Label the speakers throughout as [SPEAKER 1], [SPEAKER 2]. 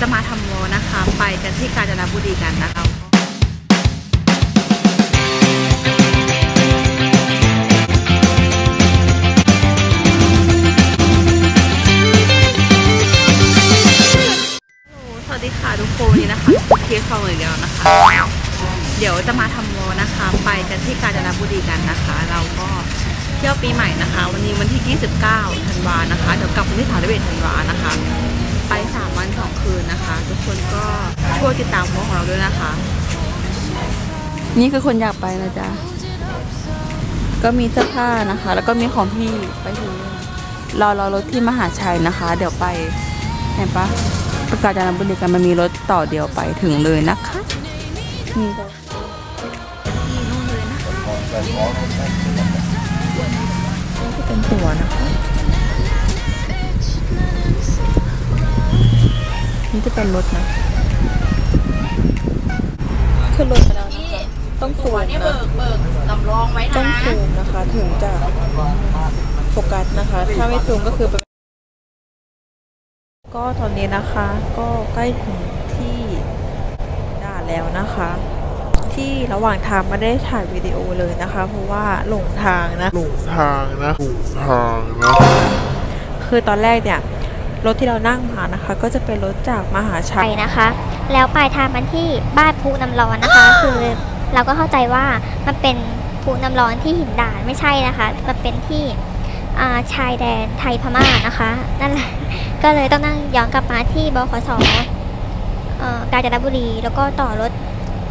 [SPEAKER 1] จะมาทำโมนะคะ ไปกันที่กาญจนบุรีกันนะคะสวัสดีค่ะทุกคนวันนี้นะคะเคสฟองอีกแล้วนะคะ เดี๋ยวจะมาทำโมนะคะ ไปกันที่กาญจนบุรีกันนะคะ เราก็เที่ยวปีใหม่นะคะ วันนี้วันที่ 29 ธันวานะคะ เดี๋ยวกลับวันที่31ธันวานะคะ ไป 3 วัน 2 คืนนะคะ ทุกคนก็ช่วยติดตามโมของเราด้วยนะคะ นี่คือคนอยากไปนะจ๊ะ ก็มีเสื้อผ้านะคะ แล้วก็มีของพี่ไปถึงเราเรารถที่มหาชัยนะคะ เดี๋ยวไปเห็นปะประกาศจารบุรีกันมันมีรถต่อเดียวไปถึงเลยนะคะนี่ก็ที่นู่นเลยนะนี่ก็เป็นตั๋วนะคะ นี่จะเป็นรถนะขึ้นรถไปแล้วนะคะต้องสูมนะ
[SPEAKER 2] สำรองไว้
[SPEAKER 1] ต้อง
[SPEAKER 2] นะ
[SPEAKER 1] ซูมนะคะ ถึงจะโฟกัสนะคะ ถ้าไม่ซูมก็คือเป็นก็ตอนนี้นะคะก็ใกล้ถึงที่ด่านแล้วนะคะ ที่ระหว่างทางไม่ได้ถ่ายวิดีโอเลยนะคะ เพราะว่าหลงทางนะ
[SPEAKER 3] หลงทางนะหลงทางนะ
[SPEAKER 1] คือตอนแรกเนี่ย รถที่เรานั่งมานะคะ ก็จะเป็นรถจากมหาชัย
[SPEAKER 4] นะคะ แล้วปลายทางมันที่บ้านภูน้ำร้อนนะคะ คือเราก็เข้าใจว่ามันเป็นภูน้ำร้อนที่หินด่านไม่ใช่นะคะ มันเป็นที่อ่าชายแดนไทยพม่านะคะนั่นแหละก็เลยต้องนั่งย้อนกลับมาที่บขสอ่อกาญจนบุรีแล้วก็ต่อรถ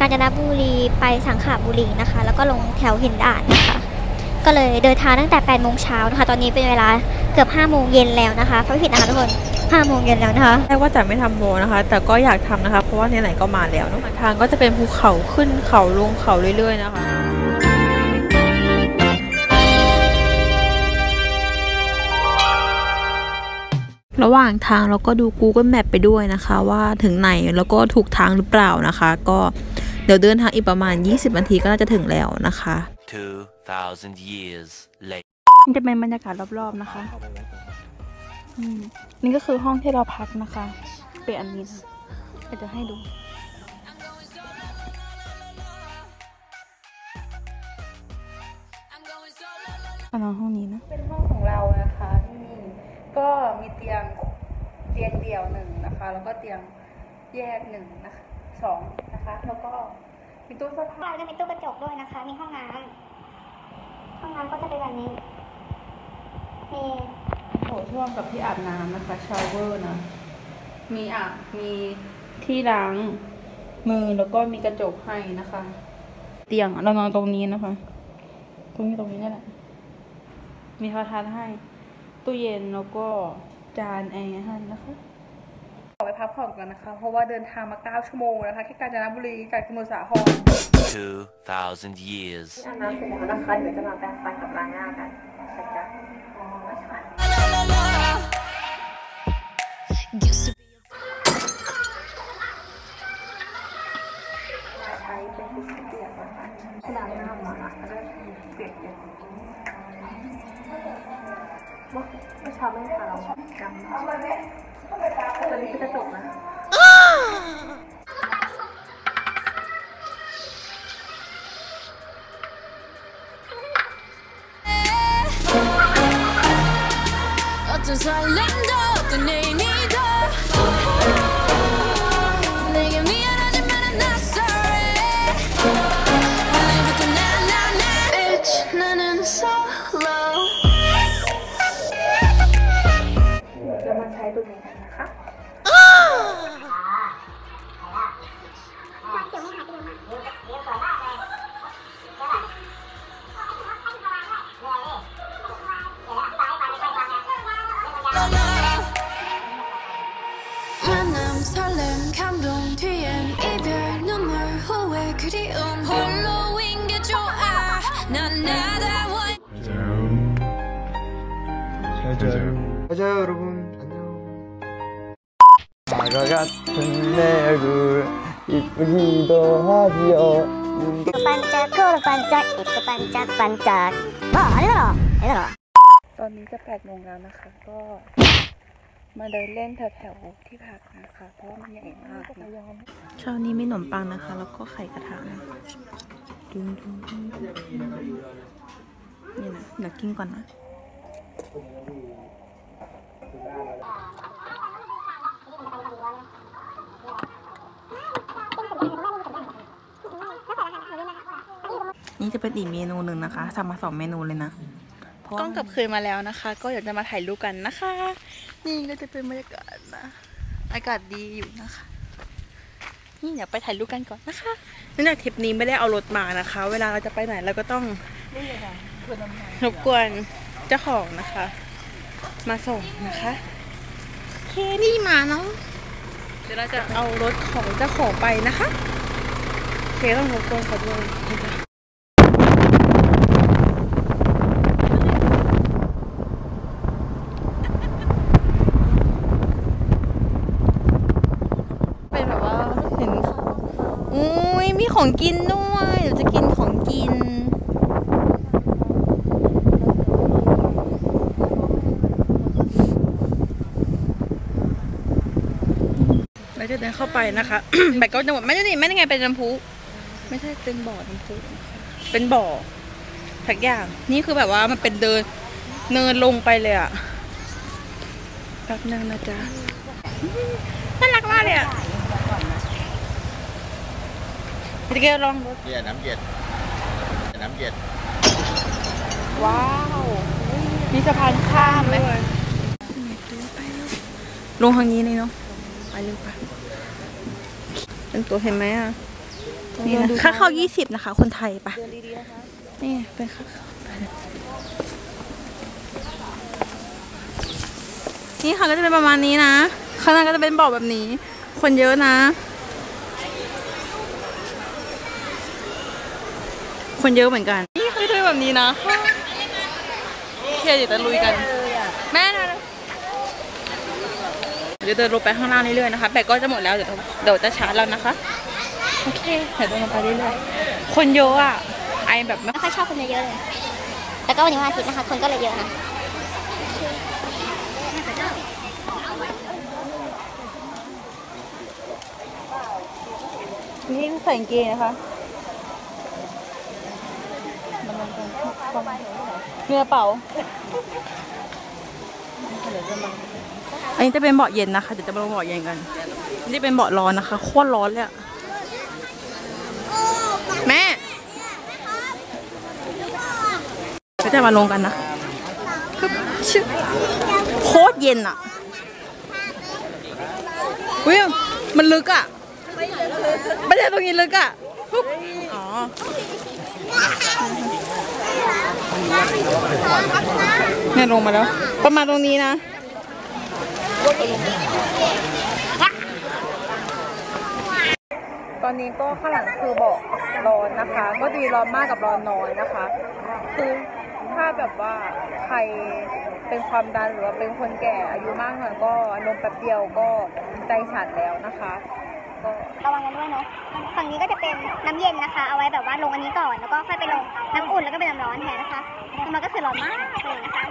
[SPEAKER 4] กาญจนบุรีไปสังขบุรีนะคะ แล้วก็ลงแถวหินด่านนะคะ ก็เลยเดินทางตั้งแต่8โมงเช้านะคะ ตอนนี้เป็นเวลาเกือบ5โมงเย็นแล้วนะคะถ้าไม่ผิดนะคะทุกคน5โมงเย็นแล้วนะคะ
[SPEAKER 1] แรกว่าจะไม่ทำโบนะคะ แต่ก็อยากทำนะคะ เพราะว่าไหนๆก็มาแล้วเนอะทางก็จะเป็นภูเขาขึ้นเขาลงเขาเรื่อย ๆ นะคะระหว่างทางเราก็ดู Google Map ไปด้วยนะคะ ว่าถึงไหนแล้วก็ถูกทางหรือเปล่านะคะ ก็เดี๋ยวเดินทางอีกประมาณ 20 นาทีก็น่าจะถึงแล้วนะคะ
[SPEAKER 5] 2,000 years later.
[SPEAKER 1] นี่จะเป็นบรรยากาศรอบๆนะคะอืมนี่ก็คือห้องที่เราพักนะคะ เป็นอันนี้นะเดี๋ยวจะให้ดู มานอนห้องนี้นะ เป็นห้องของเรานะคะที่นี่ก็มีเตียงเตียงเดี่ยวหนึ่งนะคะ แล้วก็เตียงแยกหนึ่งนะคะสองนะคะ แล้วก็มีตู้เสื้อผ้า
[SPEAKER 4] เราจะมีตู้กระจกด้วยนะคะ มีห้องน้ำ ห้องน้ำก็จะเป็นแบบนี้ มี
[SPEAKER 1] โถส้วมกับที่อาบน้ำนะคะชาวเวอร์นะ มีอะมีที่ล้างมือแล้วก็มีกระจกให้นะคะ เตียงเรานอนตรงนี้นะคะ ตรงนี้ตรงนี้นี่แหละ มีโทรทัศน์ให้ ตู้เย็นแล้วก็จานแอร์ให้นะคะขอไปพักผ่อนกันนะคะ เพราะว่าเดินทางมา 9 ชั่วโมงนะคะแค่กาญจนบุรีกับสมุทรสาคร
[SPEAKER 5] 2,000 years
[SPEAKER 1] อาบน้ำเสร็จแล้วนะคะเดี๋ยวจะมาแปรงฟันกับล้างหน้ากันนะจ๊ะใ就
[SPEAKER 3] 算亮的，对你你的。 같은 내 얼굴 이쁘기도 하지요 눈도
[SPEAKER 4] 반짝 코로 반짝 입도 반짝 반짝 뭐 아니더라 아니더라
[SPEAKER 1] ตอนนี้จะ8โมงแล้วนะคะ ก็
[SPEAKER 6] มาเดินเล่นแถวๆที่พักนะคะ เพราะว่ามันใหญ่มากนะเช้านี้ไม่ขนมปังนะคะ แล้วก็ไข่กระทะนะดุนดุนดุนนี่นะเดี๋ยวกินก่อนนะ นี่จะเป็นอีกเมนูหนึ่งนะคะสั่งมาสองเมนูเลยนะกล้องกลับคืนมาแล้วนะคะ ก็อยากจะมาถ่ายรูปกันนะคะ นี่ก็จะเป็นบรรยากาศนะ อากาศดีอยู่นะคะ นี่เดี๋ยวไปถ่ายรูปกันก่อนนะคะเนื่องจากทริปนี้ไม่ได้เอารถมานะคะ เวลาเราจะไปไหนเราก็ต้องรบกวนเจ้าของนะคะ มาส่งนะคะเคนี่มาเนาะเดี๋ยวเราจะเอารถของเจ้าของไปนะคะ เคต้องรบกวนเขาด้วยนะคะเป็นแบบว่าเห็นเขาอุ้ยมีของกินด้วยเดี๋ยวจะกินของกินเราจะเดินเข้าไปนะคะแต่ก็จะหมดไม่ได้ดิไม่ได้ไงเป็นน้ำพุ ไม่ใช่เป็นบ่อน้ำพุนะคะเป็นบ่อทักอย่าง นี่คือแบบว่ามันเป็นเดินเนินลงไปเลยอะแป๊บนึงนะจ๊ะน่ารักมากเลยอะพี่เกลลองดู
[SPEAKER 3] เย็นน้ำเย็นน้ำเย็น
[SPEAKER 6] ว้าว มีสะพานข้ามไหมลงทางนี้เลยเนาะไปเลยไปเป็นตัวเห็นไหมอะ นี่นะค่าเข้ายี่สิบนะคะ คนไทยปะนี่เป็นค่าเข้านี่ค่ะก็จะเป็นประมาณนี้นะ ข้างหน้าก็จะเป็นบ่อแบบนี้ คนเยอะนะ คนเยอะเหมือนกัน นี่เขาจะเป็นแบบนี้นะโอเคเดี๋ยวจะลุยกัน แม่นะเดี๋ยวเดินลงไปข้างล่างเรื่อยๆนะคะ แบตก็จะหมดแล้ว เดี๋ยวเดี๋ยวจะชาร์จแล้วนะคะ โอเคเดี๋ยวเดินลงไปเรื่อยๆคนเยอะอะไอแบบไม่
[SPEAKER 7] ไม่ค่อยชอบคนเยอะๆเลย แล้วก็วันนี้วันอาทิตย์นะคะ คนก็เลยเยอะนะ
[SPEAKER 6] นี่ใส่กางเกงนะคะมีกระเป๋าอันนี้จะเป็นเบาะเย็นนะคะ เดี๋ยวจะมาลงเบาะเย็นกัน นี่เป็นเบาะร้อนนะคะ โคตรร้อนเลยอะแม่ก็ จะมาลงกันนะโคตรเย็นอะอุ้ยมันลึกอะไม่ใช่ตรงนี้ลึกอะปุ๊บอ๋อเนี่ยลงมาแล้ว ประมาณตรงนี้นะตอนนี้ก็ข้างหลังคือบาะร้อนนะคะ ก็จะมีร้อนมากกับร้อนน้อยนะคะ คือ ถ้าแบบว่าใครเป็นความดันหรือว่าเป็นคนแก่อายุมากหน่อยก็นมแป๊บเดียวก็ใจสั่นแล้วนะคะก็
[SPEAKER 7] ระวังกันด้วยเนาะฝั่งนี้ก็จะเป็นน้ำเย็นนะคะ เอาไว้แบบว่าลงอันนี้ก่อนแล้วก็ค่อยไปลงน้ำอุ่นแล้วก็เป็นน้ำร้อนแทนนะคะแล้วมันก็คือร้อนมากเลยนะคะ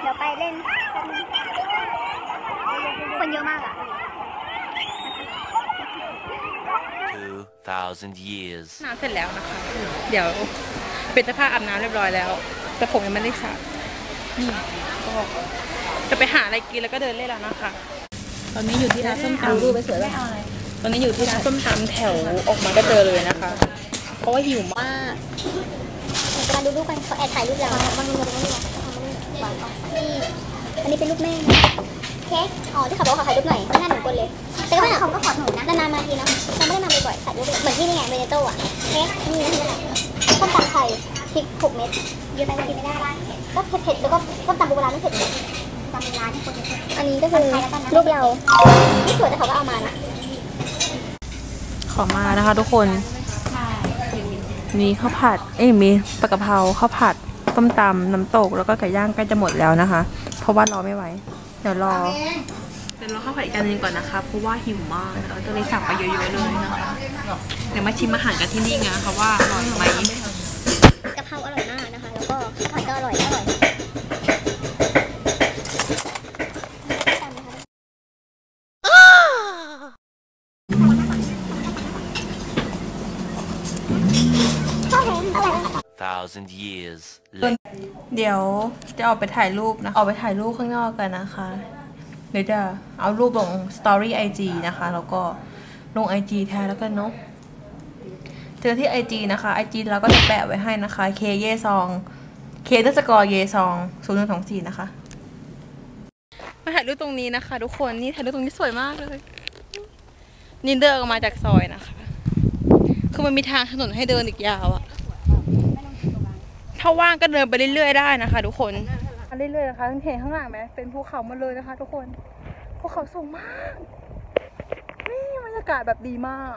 [SPEAKER 7] เดี๋ยวไปเล่นคนเยอะมากอะ
[SPEAKER 5] 2,000 years
[SPEAKER 6] น้ำเสร็จแล้วนะคะ เดี๋ยว เป็นสภาพอาบน้ำเรียบร้อยแล้ว แต่ผมยังไม่ได้สระนี่ก็จะไปหาอะไรกินแล้วก็เดินเล่นแล้วนะคะ ตอนนี้อยู่ที่ร้านส้มตำรูปไปสวยเลยตอนนี้อยู่ที่ร้านส้มตำแถวออกมาก็เจอเลยนะคะ เพราะว่าหิวมาก
[SPEAKER 7] ว่าการดูรูปกันเขาแอบถ่ายรูปเราบางรูปเราไม่นี่อันนี้เป็นรูปแม่ เค้กอ๋อที่เขาบอกว่าขอถ่ายรูปหน่อยไม่น่าหนูกดเลยแต่ก็เขาก็ขอหนูนะนานๆมาทีเนาะเราไม่ได้มาบ่อยๆถ่ายรูปเหมือนที่นี่ไงเบเนโต้อะเค้กนี่นะนี่แหละต้มตำไทยพริกหกเม็ดเยอะไปกินไม่ได้ก็เผ็ดๆแล้วก็ต้มตำโบราณไม่เผ็ดเลยตำโบราณที่คนอันนี้ก็คือรูปเราไม่สวยแต่เขาก็เอามานะ
[SPEAKER 6] ขอมานะคะทุกคนมีข้าวผัด เอ้ยมีปลากระเพราข้าวผัดต้มตำน้ำตกแล้วก็ไก่ย่างใกล้จะหมดแล้วนะคะ เพราะว่ารอไม่ไหว เดี๋ยวรอเดี๋ยวรอข้าวผัดอีกอันหนึงก่อนนะคะ เพราะว่าหิวมากเราจะเลยสั่งไปเยอะๆเลยนะคะเดี๋ยวมาชิมอาหารกันที่นี่ไงนะคะว่าอร่อยไหม
[SPEAKER 7] กะเพราอร่อยมากนะคะ แล้วก็ข้าวผัดก็อร่อยอร่อย
[SPEAKER 5] thousand years later.
[SPEAKER 6] เดี๋ยวจะออกไปถ่ายรูปนะ ออกไปถ่ายรูปข้างนอกกันนะคะเดี๋ยวจะเอารูปลง Story IG นะคะ แล้วก็ลง IG แทนแล้วกันเนาะเจอที่ IG นะคะ IG เราก็จะแปะไว้ให้นะคะ K เยซอง K ดัสกอร์เยซองศูนย์หนึ่งสองสี่นะคะ มาถ่ายรูปตรงนี้นะคะ ทุกคนนี่ถ่ายรูปตรงนี้สวยมากเลยนี่เดินออกมาจากซอยนะคะ คือมันมีทางถนนให้เดินอีกยาวอะ ถ้าว่างก็เดินไปเรื่อยๆได้นะคะ ทุกคนเรื่อยๆนะคะเห็นข้างหลังไหมเป็นภูเขามาเลยนะคะ ทุกคนภูเขาสูงมากนี่บรรยากาศแบบดีมาก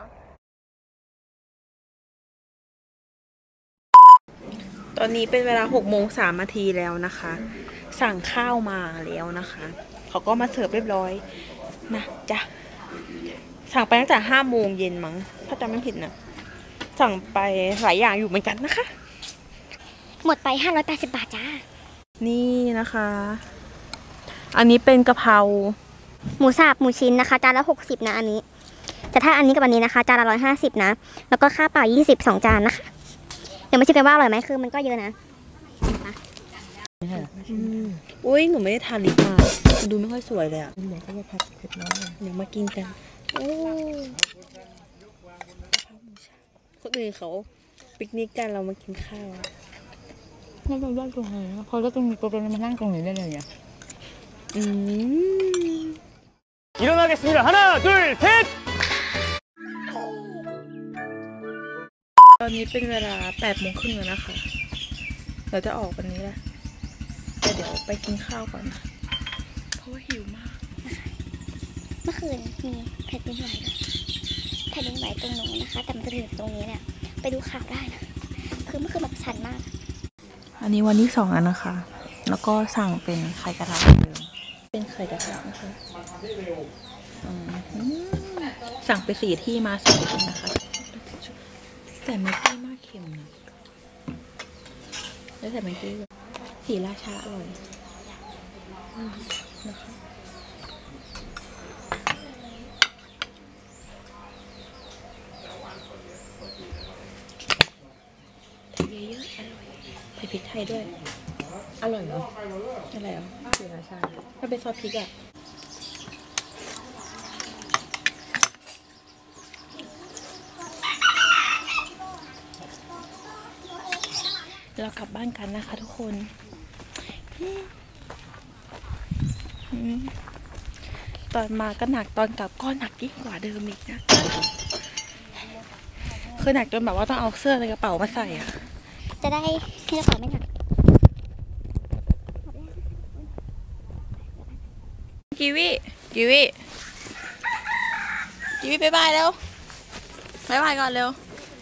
[SPEAKER 6] ตอนนี้เป็นเวลาหกโมงสามนาทีแล้วนะคะ สั่งข้าวมาแล้วนะคะเขาก็มาเสิร์ฟเรียบร้อยนะจ้ะสั่งไปตั้งแต่ห้าโมงเย็นมั้งถ้าจำไม่ผิดนะสั่งไปหลายอย่างอยู่เหมือนกันนะคะ
[SPEAKER 7] หมดไป 580 บาทจ้า
[SPEAKER 6] นี่นะคะ อันนี้เป็นกะเพรา
[SPEAKER 7] หมูสับหมูชิ้นนะคะ จานละ 60 นะอันนี้ แต่ถ้าอันนี้กับอันนี้นะคะ จานละ 150 นะ แล้วก็ค่าเปล่า 20 2 จานนะคะ เดี๋ยวมาชิมกันว่าอร่อยไหมคือมันก็เยอะนะ
[SPEAKER 6] อุ้ยหนูไม่ได้ทานลิปมามันดูไม่ค่อยสวยเลยอะเดี๋ยวก็จะผัดเผ็ดน้อยเดี๋ยวมากินกัน โอ้คนอื่นเขาปิกนิกกันเรามากินข้าว
[SPEAKER 8] ไม่ต้องยากตรงไหนนะพอแล้วตรงนี้ตัวเป็นมานั่งตรงนี้ได้เลยอ่ะ
[SPEAKER 6] อืม
[SPEAKER 9] 일어나겠습니다. 하나, 둘, 셋!
[SPEAKER 6] ตอนนี้เป็นเวลาแปดโมงครึ่งแล้วนะคะ เราจะออกวันนี้แหละแต่เดี๋ยวไปกินข้าวก่อนนะ เพราะว่าหิวมาก
[SPEAKER 7] เมื่อคืนมีแผ่นดินไหวด้วยแผ่นดินไหวตรงนู้นนะคะ แต่มันจะถึงตรงนี้เนี่ย ไปดูข่าวได้นะ คือเมื่อคืนแบบชันมาก
[SPEAKER 6] อันนี้วันที่สองแล้วนะคะ แล้วก็สั่งเป็นไข่กระทะเหมือนเดิมเป็นไข่กระทะนะคะสั่งไปสี่ที่มาสองที่นะคะ แต่แม็กกี้มากเค็มนะแล้วแต่แม็กกี้สีราชาอร่อยนะคะใส่เยอะๆอร่อยใส่ พริกไทยด้วย อร่อยเหรอ อะไรเหรอสีราชามันเป็นซอสพริกอะเรากลับบ้านกันนะคะทุกคนตอนมาก็หนักตอนกลับก็หนักยิ่งกว่าเดิมอีกนะคือหนักจนแบบว่าต้องเอาเสื้อในกระเป๋ามาใส่อะ
[SPEAKER 7] จะ ได้ให้กระเป๋าไม่หนัก
[SPEAKER 6] กีวีกีวีกีวีบายบายเร็วบายบายก่อนเร็ว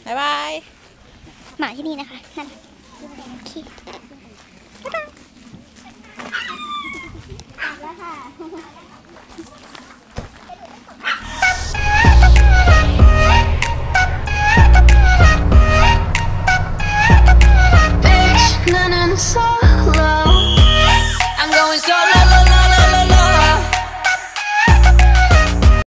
[SPEAKER 6] บายบาย
[SPEAKER 7] หมาที่นี่นะคะนั่นขี้
[SPEAKER 2] listening and so